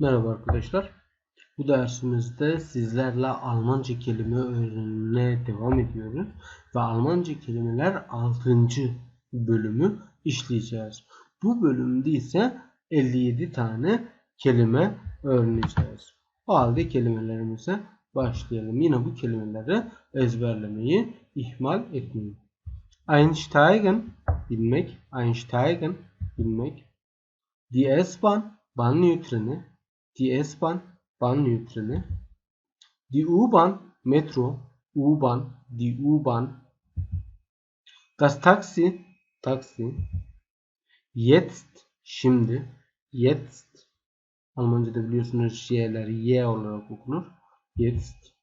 Merhaba arkadaşlar. Bu dersimizde sizlerle Almanca kelime öğrenimine devam ediyoruz. Ve Almanca kelimeler 6. bölümü işleyeceğiz. Bu bölümde ise 57 tane kelime öğreneceğiz. O halde kelimelerimize başlayalım. Yine bu kelimeleri ezberlemeyi ihmal etmeyin. Einsteigen bilmek, Einsteigen bilmek. Die S-Bahn, Bahnlieu treni, Die S-Bahn, Bahnlieu treni. Die U-Bahn, Metro, U-Bahn, die U-Bahn. Das Taxi, Taxi. Jetzt, şimdi. Jetzt. Almanca'da biliyorsunuz y'ler y olarak okunur. Jetzt.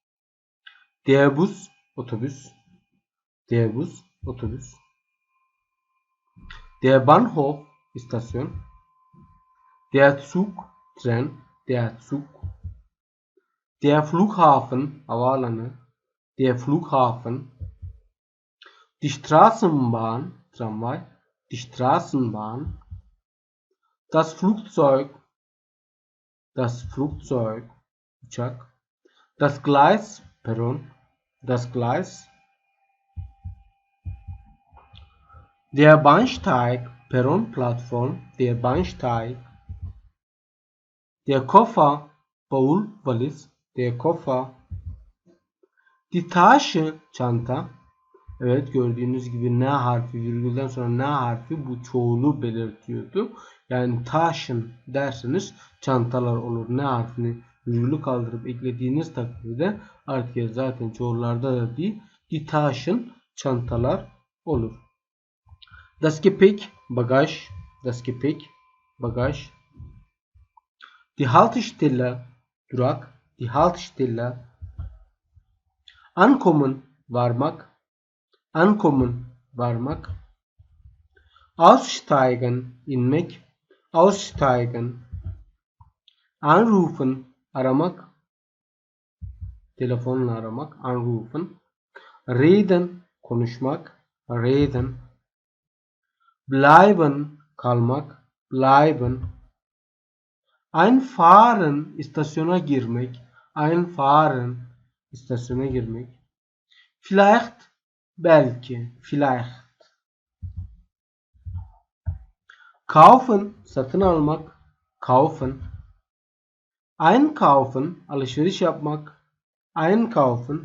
Der Bus, otobüs. Der Bus, otobüs. Der Bahnhof, istasyon. Der Zug, tren. Der Zug. Der Flughafen, havaalanı. Der Flughafen. Die Straßenbahn, tramvay. Die Straßenbahn. Das Flugzeug. Das Flugzeug, uçak. Das Gleis, Perron. Das Gleis. Der Bahnsteig, Perronplattform, der Bahnsteig. Der Koffer, bavul, valiz, der Koffer. Die Tasche, çanta. Evet gördüğünüz gibi N harfi virgülden sonra N harfi bu çoğulu belirtiyordu. Yani taşın derseniz çantalar olur. N harfini virgülü kaldırıp eklediğiniz takdirde artık zaten çoğullarda da değil. Die taşın çantalar olur. Das Gepäck, bagaj. Das Gepäck, bagaj. Die Haltestelle, durak. Die Haltestelle. Ankommen, varmak. Ankommen, varmak. Aussteigen, inmek. Aussteigen. Anrufen, aramak. Telefonla aramak. Anrufen. Reden, konuşmak. Reden. Bleiben, kalmak. Bleiben. Einfahren, istasyona girmek. Einfahren, istasyona girmek. Vielleicht, belki. Vielleicht. Kaufen, satın almak. Kaufen. Einkaufen, alışveriş yapmak. Einkaufen.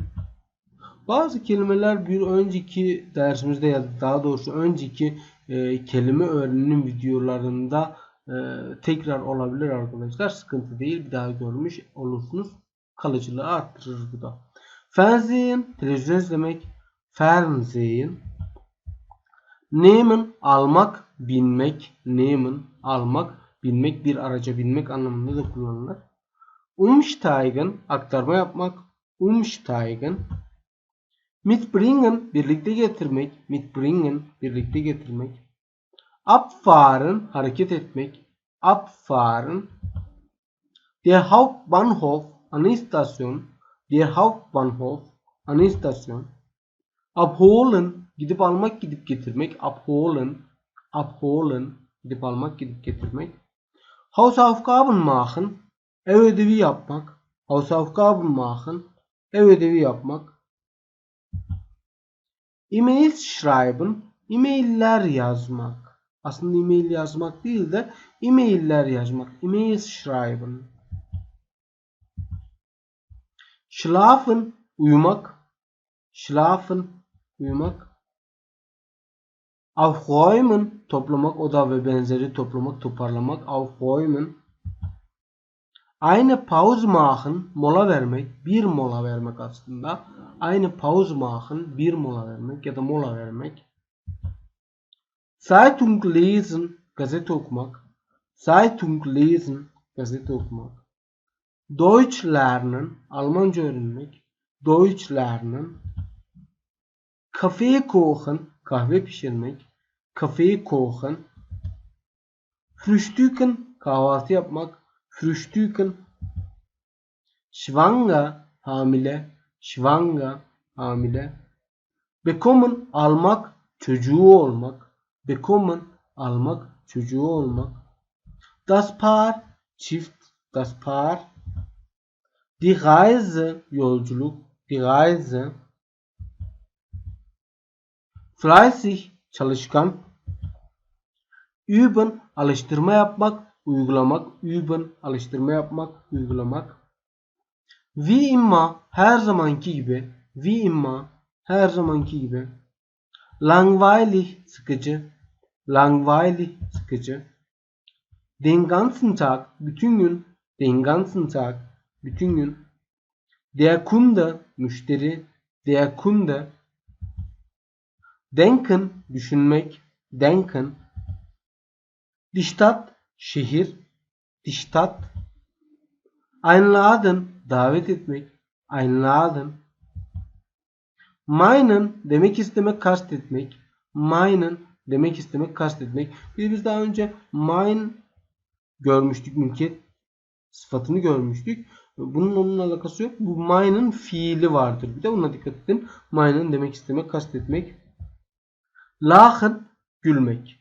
Bazı kelimeler bir önceki dersimizde ya da daha doğrusu önceki e, kelime öğrenim videolarında e, tekrar olabilir arkadaşlar. Sıkıntı değil. Bir daha görmüş olursunuz. Kalıcılığı arttırır bu da. Fernsehen, televizyon izlemek. Fernsehen. Nehmen, almak, binmek. Nehmen, almak, binmek, bir araca binmek anlamında da kullanılır. Umsteigen, aktarma yapmak. Umsteigen. Mitbringen, birlikte getirmek. Mitbringen, birlikte getirmek. Abfahren, hareket etmek. Abfahren. Der Hauptbahnhof, ana istasyon. Der Hauptbahnhof, ana istasyon. Abholen, gidip almak, gidip getirmek. Abholen, abholen, gidip almak, gidip getirmek. Hausaufgaben machen, ev ödevi yapmak. Hausaufgaben machen, ev ödevi yapmak. E-mail schreiben, e-mailler yazmak. Aslında e-mail yazmak değil de e-mailler yazmak. E-mail schreiben. Schlafen, uyumak. Schlafen, uyumak. Aufräumen, toplamak, oda ve benzeri toplamak, toparlamak. Aufräumen. Eine Pause machen, mola vermek, bir mola vermek aslında. Eine Pause machen, bir mola vermek ya da mola vermek. Zeitung lesen, gazete okumak. Zeitung lesen, gazete okumak. Deutsch lernen, Almanca öğrenmek. Deutsch lernen. Kafe kochen, kahve pişirmek. Kafe kochen. Frühstücken, kahvaltı yapmak. Frühstücken. Schwanger, hamile. Schwanger, hamile. Bekommen, almak, çocuğu olmak. Bekommen, almak, çocuğu olmak. Das Paar, çift. das Paar. Die Reise yolculuk. Die Reise. Fleißig çalışkan. Üben alıştırma yapmak, uygulamak. Üben alıştırma yapmak, uygulamak. Wie immer her zamanki gibi. Wie immer her zamanki gibi. Langweilig sıkıcı. Langweilig sıkıcı. Den ganzen Tag bütün gün. Den ganzen Tag bütün gün. Der Kunde müşteri. Der Kunde. Denken düşünmek. Denken. Die Stadt şehir. Die Stadt. Einladen davet etmek. Einladen. Meinen demek istemek kastetmek. Meinen demek istemek kastetmek. Biz biz daha önce mine görmüştük mülkiyet sıfatını görmüştük. Bunun onunla alakası yok. Bu mine'ın fiili vardır. Bir de buna dikkat edin. Mine'ın demek istemek kastetmek. Lachen gülmek.